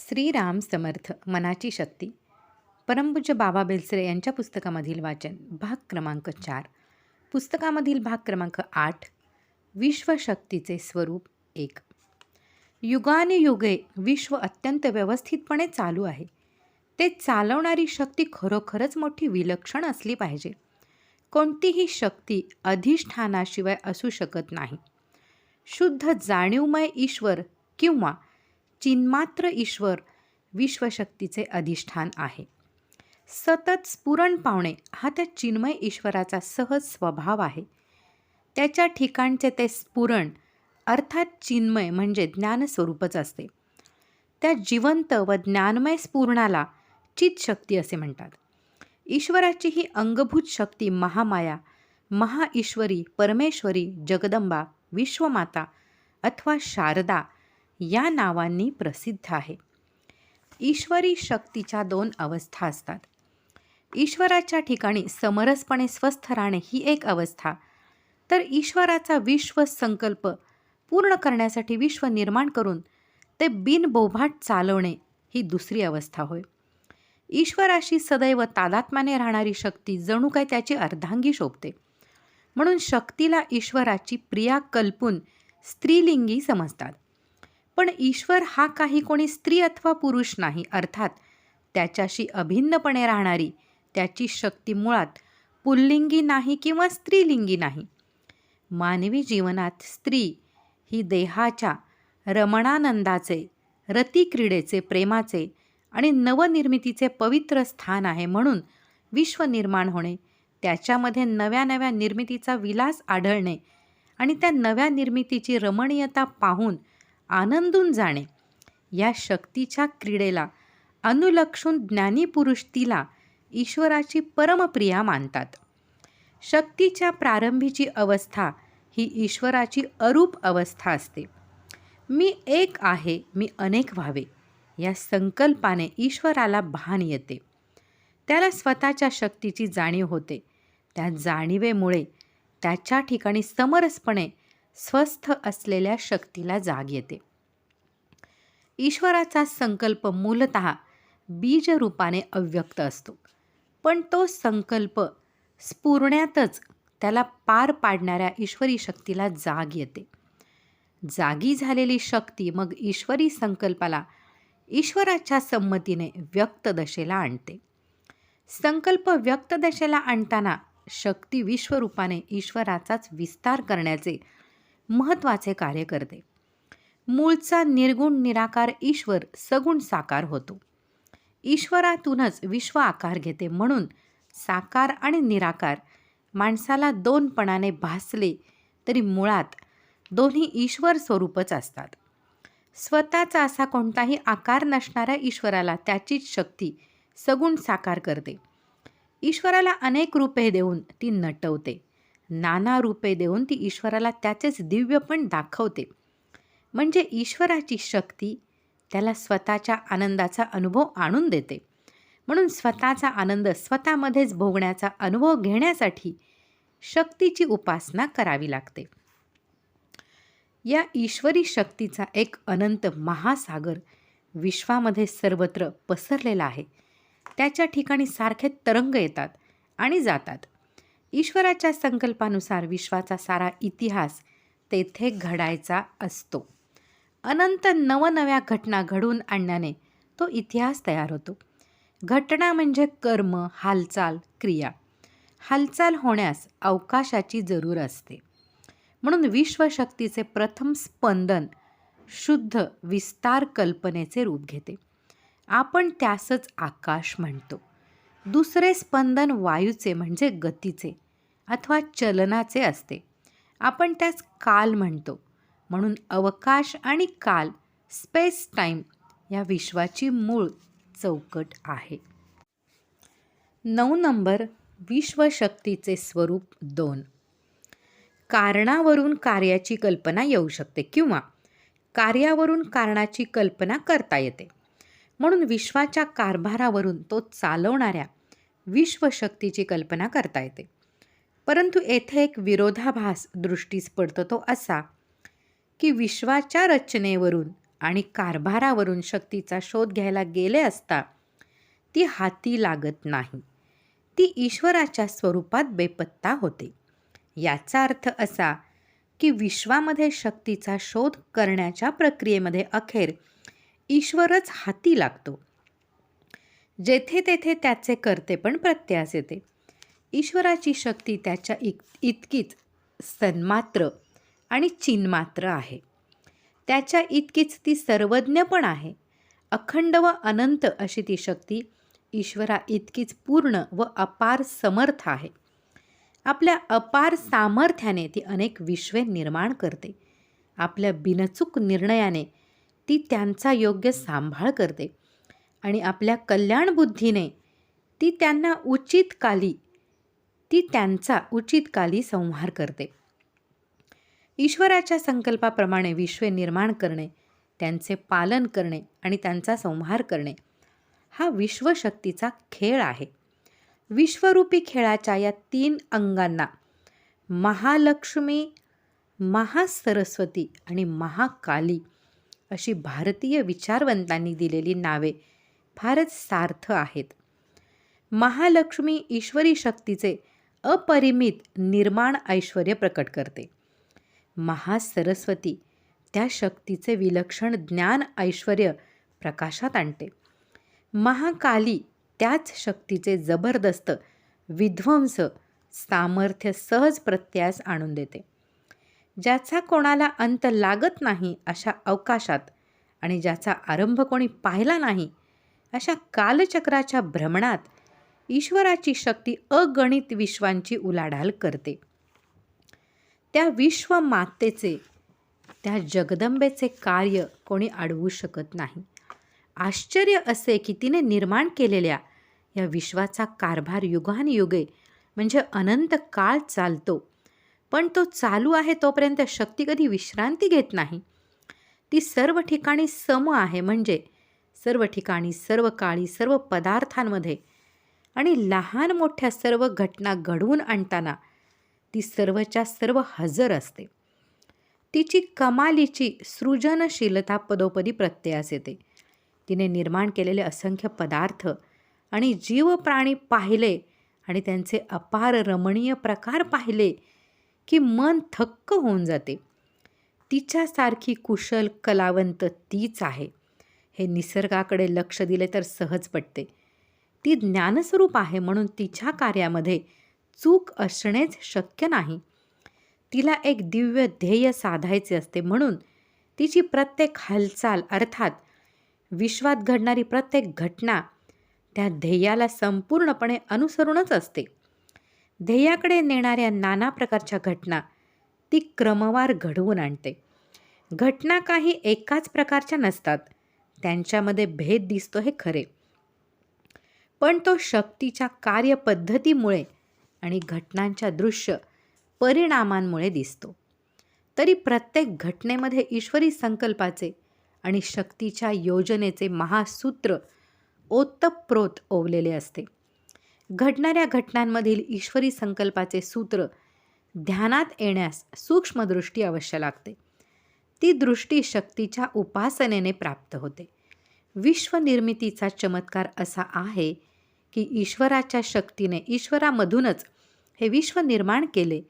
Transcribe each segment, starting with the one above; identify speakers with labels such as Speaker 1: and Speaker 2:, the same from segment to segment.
Speaker 1: श्रीराम समर्थ मनाची शक्ती. परमपूज्य बाबा बेलसरे यांच्या पुस्तकामधील वाचन भाग क्रमांक चार. पुस्तकामधील भाग क्रमांक आठ विश्वशक्तीचे स्वरूप एक. युगानुयुगे विश्व अत्यंत व्यवस्थितपणे चालू आहे. ते चालवणारी शक्ती खरोखरच मोठी विलक्षण असली पाहिजे. कोणतीही शक्ती अधिष्ठानाशिवाय असू शकत नाही. शुद्ध जाणीवमय ईश्वर किंवा चिन्मात्र ईश्वर विश्वशक्तीचे अधिष्ठान आहे. सतत स्फुरण पावणे हा त्या चिन्मय ईश्वराचा सहज स्वभाव आहे. त्याच्या ठिकाणचे ते स्फुरण अर्थात चिन्मय म्हणजे ज्ञानस्वरूपच असते. त्या जिवंत व ज्ञानमय स्फुरणाला चितशक्ती असे म्हणतात. ईश्वराची ही अंगभूत शक्ती महामाया महाईश्वरी परमेश्वरी जगदंबा विश्वमाता अथवा शारदा या नावांनी प्रसिद्ध आहे. ईश्वरी शक्तीच्या दोन अवस्था असतात. ईश्वराच्या ठिकाणी समरसपणे स्वस्थ राहणे ही एक अवस्था. तर ईश्वराचा विश्व संकल्प पूर्ण करण्यासाठी विश्व निर्माण करून ते बिनबोभाट चालवणे ही दुसरी अवस्था होय. ईश्वराशी सदैव तादात्म्याने राहणारी शक्ती जणू काय त्याची अर्धांगी शोभते. म्हणून शक्तीला ईश्वराची प्रिया कल्पून स्त्रीलिंगी समजतात. पण ईश्वर हा काही कोणी स्त्री अथवा पुरुष नाही अर्थात त्याच्याशी अभिन्नपणे राहणारी त्याची शक्ती मुळात पुल्लिंगी नाही किंवा स्त्रीलिंगी नाही. मानवी जीवनात स्त्री ही देहाच्या रमणानंदाचे रतिक्रीडेचे प्रेमाचे आणि नवनिर्मितीचे पवित्र स्थान आहे म्हणून विश्व निर्माण होणे त्याच्यामध्ये नव्या नव्या निर्मितीचा विलास आढळणे आणि त्या नव्या निर्मितीची रमणीयता पाहून आनंदून जाणे. या शक्तीच्या क्रीडेला अनुलक्षून ज्ञानीपुरुष तिला ईश्वराची परमप्रिया मानतात. शक्तीच्या प्रारंभीची अवस्था ही ईश्वराची अरूप अवस्था असते. मी एक आहे मी अनेक व्हावे या संकल्पाने ईश्वराला भान येते. त्याला स्वतःच्या शक्तीची जाणीव होते. त्या जाणीवेमुळे त्याच्या ठिकाणी समरसपणे स्वस्थ असलेल्या शक्तीला जाग येते. ईश्वराचा संकल्प मूलत बीजरूपाने अव्यक्त असतो. पण तो संकल्प स्फुरण्यातच त्याला पार पाडणाऱ्या ईश्वरी शक्तीला जाग येते. जागी झालेली शक्ती मग ईश्वरी संकल्पाला ईश्वराच्या संमतीने व्यक्त दशेला आणते. संकल्प व्यक्त दशेला आणताना शक्ती विश्वरूपाने ईश्वराचाच विस्तार करण्याचे महत्त्वाचे कार्य करते. मूळचा निर्गुण निराकार ईश्वर सगुण साकार होतो. ईश्वरातूनच विश्व आकार घेते म्हणून साकार आणि निराकार माणसाला दोनपणाने भासले तरी मुळात दोन्ही ईश्वर स्वरूपच असतात. स्वतःचा असा कोणताही आकार नसणाऱ्या ईश्वराला त्याचीच शक्ती सगुण साकार करते. ईश्वराला अनेक रूपे देऊन ती नटवते. नाना रूपे देऊन ती ईश्वराला त्याचेच दिव्यपण दाखवते. म्हणजे ईश्वराची शक्ती त्याला स्वतःच्या आनंदाचा अनुभव आणून देते. म्हणून स्वतःचा आनंद स्वतःमध्येच भोगण्याचा अनुभव घेण्यासाठी शक्तीची उपासना करावी लागते. या ईश्वरी शक्तीचा एक अनंत महासागर विश्वामध्ये सर्वत्र पसरलेला आहे. त्याच्या ठिकाणी सारखे तरंग येतात आणि जातात. ईश्वराच्या संकल्पानुसार विश्वाचा सारा इतिहास तेथे घडायचा असतो. अनंत नवनव्या घटना घडवून आणण्याने तो इतिहास तयार होतो. घटना म्हणजे कर्म हालचाल क्रिया. हालचाल होण्यास अवकाशाची जरूर असते. म्हणून विश्वशक्तीचे प्रथम स्पंदन शुद्ध विस्तार कल्पनेचे रूप घेते. आपण त्यासच आकाश म्हणतो. दुसरे स्पंदन वायूचे म्हणजे गतीचे. अथवा चलनाचे असते. आपण त्यास काल म्हणतो. म्हणून अवकाश आणि काल स्पेस टाईम या विश्वाची मूळ चौकट आहे. नऊ नंबर विश्वशक्तीचे स्वरूप दोन. कारणावरून कार्याची कल्पना येऊ शकते किंवा कार्यावरून कारणाची कल्पना करता येते. म्हणून विश्वाच्या कारभारावरून तो चालवणाऱ्या विश्वशक्तीची कल्पना करता येते. परंतु येथे एक विरोधाभास दृष्टीस पडतो तो असा की विश्वाच्या रचनेवरून आणि कारभारावरून शक्तीचा शोध घ्यायला गेले असता ती हाती लागत नाही. ती ईश्वराच्या स्वरूपात बेपत्ता होते. याचा अर्थ असा की विश्वामध्ये शक्तीचा शोध करण्याच्या प्रक्रियेमध्ये अखेर ईश्वरच हाती लागतो. जेथे तेथे त्याचे करते पण प्रत्यास येते. ईश्वराची शक्ती त्याच्या इत इतकीच सन्मात्र आणि चिन्मात्र आहे. त्याच्या इतकीच ती सर्वज्ञ पण आहे. अखंड व अनंत अशी ती शक्ती ईश्वरा इतकीच पूर्ण व अपार समर्थ आहे. आपल्या अपार सामर्थ्याने ती अनेक विश्वे निर्माण करते. आपल्या बिनचूक निर्णयाने ती त्यांचा योग्य सांभाळ करते. आणि आपल्या कल्याण बुद्धीने ती त्यांना उचित काली ती त्यांचा उचित काली संहार करते. ईश्वराच्या संकल्पाप्रमाणे विश्वे निर्माण करणे त्यांचे पालन करणे आणि त्यांचा संहार करणे हा विश्वशक्तीचा खेळ आहे. विश्वरूपी खेळाच्या या तीन अंगांना महालक्ष्मी महासरस्वती आणि महाकाली अशी भारतीय विचारवंतांनी दिलेली नावे फारच सार्थ आहेत. महालक्ष्मी ईश्वरी शक्तीचे अपरिमित निर्माण ऐश्वर प्रकट करते. महासरस्वती त्या शक्तीचे विलक्षण ज्ञान ऐश्वर प्रकाशात आणते. महाकाली त्याच शक्तीचे जबरदस्त विध्वंस सामर्थ्य सहज प्रत्यास आणून देते. ज्याचा कोणाला अंत लागत नाही अशा अवकाशात आणि ज्याचा आरंभ कोणी पाहिला नाही अशा कालचक्राच्या भ्रमणात ईश्वराची शक्ती अगणित विश्वांची उलाढाल करते. त्या विश्वमातेचे त्या जगदंबेचे कार्य कोणी अडवू शकत नाही. आश्चर्य असे की तिने निर्माण केलेल्या या विश्वाचा कारभार युगानयुगे म्हणजे अनंत काळ चालतो. पण तो चालू आहे तोपर्यंत शक्ती कधी विश्रांती घेत नाही. ती सर्व ठिकाणी सम आहे म्हणजे सर्व ठिकाणी सर्व काळी सर्व पदार्थांमध्ये आणि लहान मोठ्या सर्व घटना घडवून आणताना ती सर्वच्या सर्व हजर असते. तिची कमालीची सृजनशीलता पदोपदी प्रत्ययास येते. तिने निर्माण केलेले असंख्य पदार्थ आणि जीव प्राणी पाहिले आणि त्यांचे अपार रमणीय प्रकार पाहिले की मन थक्क होऊन जाते. तिच्यासारखी कुशल कलावंत तीच आहे. हे निसर्गाकडे लक्ष दिले तर सहज पडते ती ज्ञानस्वरूप आहे म्हणून तिच्या कार्यामध्ये चूक असणेच शक्य नाही. तिला एक दिव्य ध्येय साधायचे असते म्हणून तिची प्रत्येक हालचाल अर्थात विश्वात घडणारी प्रत्येक घटना त्या ध्येयाला संपूर्णपणे अनुसरूनच असते. ध्येयाकडे नेणाऱ्या नाना प्रकारच्या घटना ती क्रमवार घडवून आणते. घटना काही एकाच प्रकारच्या नसतात. त्यांच्यामध्ये भेद दिसतो हे खरे. पण तो शक्तीच्या कार्यपद्धतीमुळे आणि घटनांच्या दृश्य परिणामांमुळे दिसतो. तरी प्रत्येक घटनेमध्ये ईश्वरी संकल्पाचे आणि शक्तीच्या योजनेचे महासूत्र ओतप्रोत ओवलेले असते. घडणाऱ्या घटनांमधील ईश्वरी संकल्पाचे सूत्र ध्यानात येण्यास सूक्ष्मदृष्टी अवश्य लागते. ती दृष्टी शक्तीच्या उपासनेने प्राप्त होते. विश्वनिर्मितीचा चमत्कार असा आहे की ईश्वराच्या शक्तीने ईश्वरामधूनच हे विश्व निर्माण केले.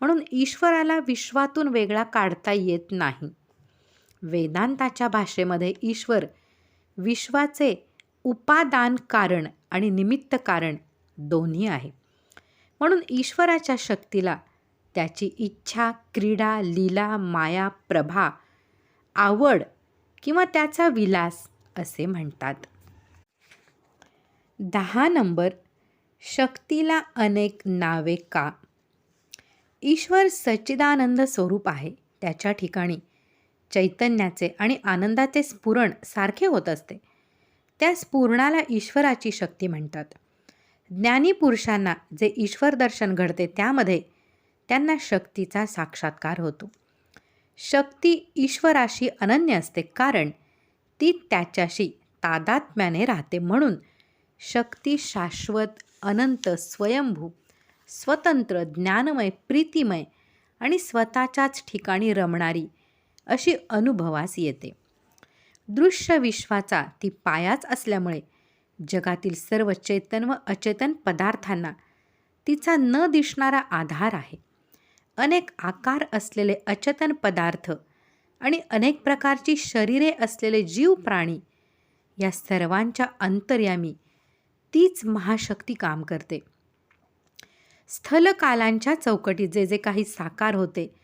Speaker 1: म्हणून ईश्वराला विश्वातून वेगळा काढता येत नाही. वेदांताच्या भाषेमध्ये ईश्वर विश्वाचे उपादान कारण आणि निमित्त कारण दोन्ही आहे. म्हणून ईश्वराच्या शक्तीला त्याची इच्छा क्रीडा लीला माया प्रभा आवड किंवा त्याचा विलास असे म्हणतात. दहा नंबर शक्तीला अनेक नावे का? ईश्वर सच्चिदानंद स्वरूप आहे. त्याच्या ठिकाणी चैतन्याचे आणि आनंदाचे स्फुरण सारखे होत असते. त्या स्फुरणाला ईश्वराची शक्ती म्हणतात. ज्ञानी पुरुषांना जे ईश्वर दर्शन घडते त्यामध्ये त्यांना शक्तीचा साक्षात्कार होतो. शक्ती ईश्वराशी अनन्य असते कारण ती त्याच्याशी तादात्म्याने राहते म्हणून शक्ती शाश्वत अनंत स्वयंभू स्वतंत्र ज्ञानमय प्रीतिमय आणि स्वतःच्याच ठिकाणी रमणारी अशी अनुभवास येते. दृश्य विश्वाचा ती पायाच असल्यामुळे जगातील सर्व चेतन व अचेतन पदार्थांना तिचा न दिसणारा आधार आहे. अनेक आकार असलेले अचेतन पदार्थ आणि अनेक प्रकारची शरीरे असलेले जीव प्राणी या सर्वांच्या अंतर्यामी तीच महाशक्ती काम करते. स्थलकालांच्या चौकटीत जे जे काही साकार होते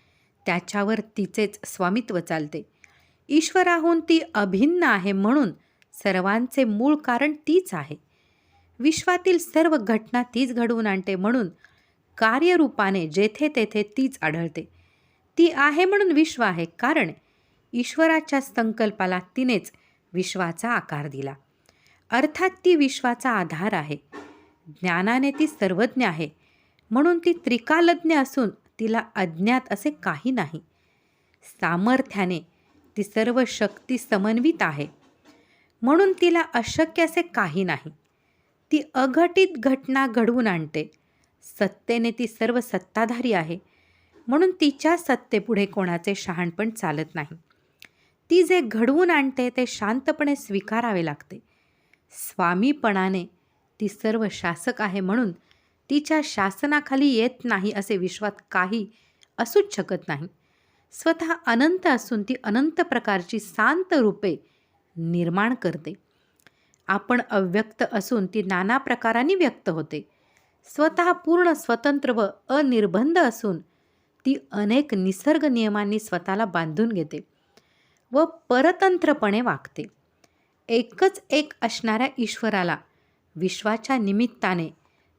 Speaker 1: त्याच्यावर तिचेच स्वामित्व चालते. ईश्वराहून ती अभिन्न आहे म्हणून सर्वांचे मूळ कारण तीच आहे. विश्वातील सर्व घटना तीच घडवून आणते म्हणून कार्यरूपाने जेथे तेथे तीच आढळते. ती आहे म्हणून विश्व आहे कारण ईश्वराच्या संकल्पाला तिनेच विश्वाचा आकार दिला. अर्थात ती विश्वाचा आधार आहे. ज्ञानाने ती सर्वज्ञ आहे. म्हणून ती त्रिकालज्ञ असून तिला अज्ञात असे काही नाही. सामर्थ्याने ती सर्व शक्ती समन्वित आहे. म्हणून तिला अशक्य असे काही नाही. ती अघटित घटना घडवून आणते. सत्तेने ती सर्व सत्ताधारी आहे. म्हणून तिच्या सत्तेपुढे कोणाचे शहाणपण चालत नाही. ती जे घडवून आणते ते शांतपणे स्वीकारावे लागते. स्वामीपणाने ती सर्व शासक आहे म्हणून तिच्या शासनाखाली येत नाही असे विश्वात काही असूच शकत नाही. स्वतः अनंत असून ती अनंत प्रकारची शांत रूपे निर्माण करते. आपण अव्यक्त असून ती नाना प्रकारांनी व्यक्त होते. स्वतः पूर्ण स्वतंत्र व अनिर्बंध असून ती अनेक निसर्ग नियमांनी स्वतःला बांधून घेते व परतंत्रपणे वागते. एकच एक असणाऱ्या ईश्वराला विश्वाच्या निमित्ताने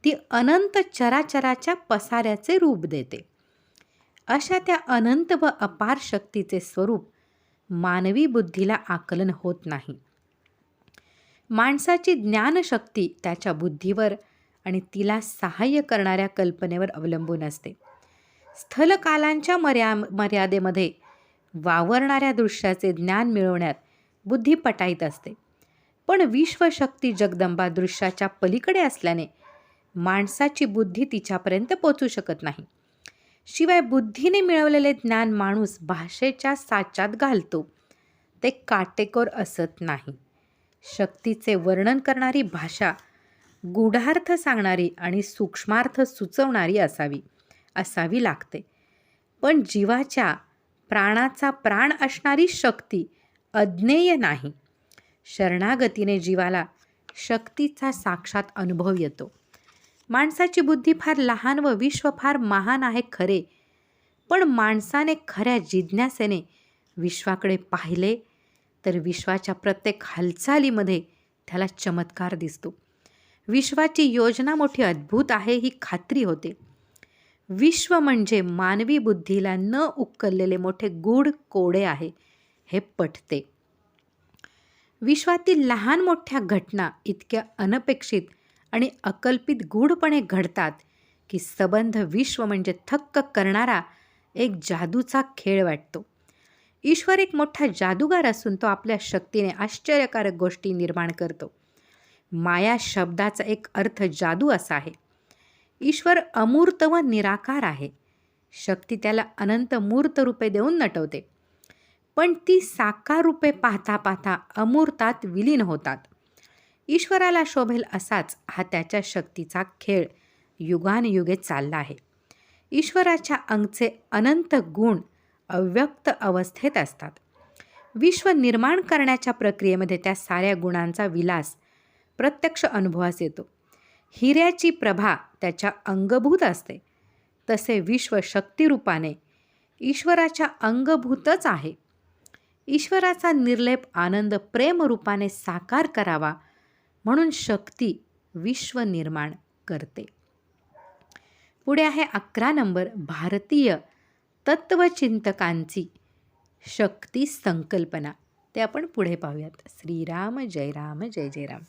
Speaker 1: ती अनंत चराचराच्या पसाऱ्याचे रूप देते. अशा त्या अनंत व अपार शक्तीचे स्वरूप मानवी बुद्धीला आकलन होत नाही. माणसाची ज्ञानशक्ती त्याच्या बुद्धीवर आणि तिला सहाय्य करणाऱ्या कल्पनेवर अवलंबून असते. स्थलकालांच्या मर्या मर्यादेमध्ये वावरणाऱ्या दृश्याचे ज्ञान मिळवण्यात बुद्धी पटाईत असते. पण विश्वशक्ती जगदंबा दृश्याच्या पलीकडे असल्याने माणसाची बुद्धी तिच्यापर्यंत पोचू शकत नाही. शिवाय बुद्धीने मिळवलेले ज्ञान माणूस भाषेच्या साच्यात घालतो. ते काटेकोर असत नाही. शक्तीचे वर्णन करणारी भाषा गूढार्थ सांगणारी आणि सूक्ष्मार्थ सुचवणारी असावी असावी लागते. पण जीवाच्या प्राणाचा प्राण असणारी शक्ती अज्ञेय नाही. शरणागतीने जीवाला शक्तीचा साक्षात अनुभव येतो. माणसाची बुद्धी फार लहान व विश्व फार महान आहे खरे पण माणसाने खऱ्या जिज्ञासेने विश्वाकडे पाहिले तर विश्वाच्या प्रत्येक हालचालीमध्ये त्याला चमत्कार दिसतो. विश्वाची योजना मोठी अद्भुत आहे ही खात्री होते. विश्व म्हणजे मानवी बुद्धीला न उकललेले मोठे गूढ कोडे आहे. हे पटते. विश्वातील लहान मोठ्या घटना इतक्या अनपेक्षित आणि अकल्पित गूढपणे घडतात की सबंध विश्व म्हणजे थक्क करणारा एक जादूचा खेळ वाटतो. ईश्वर एक मोठा जादूगार असून तो आपल्या शक्तीने आश्चर्यकारक गोष्टी निर्माण करतो. माया शब्दाचा एक अर्थ जादू असा आहे. ईश्वर अमूर्त व निराकार आहे. शक्ती त्याला अनंत मूर्त रूपे देऊन नटवते. पण ती साकार रूपे पाहता पाहता अमूर्तात विलीन होतात. ईश्वराला शोभेल असाच हा त्याच्या शक्तीचा खेळ युगानयुगे चालला आहे. ईश्वराच्या अंगचे अनंत गुण अव्यक्त अवस्थेत असतात. विश्व निर्माण करण्याच्या प्रक्रियेमध्ये त्या साऱ्या गुणांचा विलास प्रत्यक्ष अनुभवास येतो. हिऱ्याची प्रभा त्याच्या अंगभूत असते. तसे विश्व शक्तिरूपाने ईश्वराच्या अंगभूतच आहे. ईश्वराचा निर्लेप आनंद प्रेमरूपाने साकार करावा म्हणून शक्ती विश्व निर्माण करते. पुढे आहे अकरा नंबर भारतीय तत्वचिंतकांची शक्ती संकल्पना. ते आपण पुढे पाहूयात. श्रीराम जय राम जय जय राम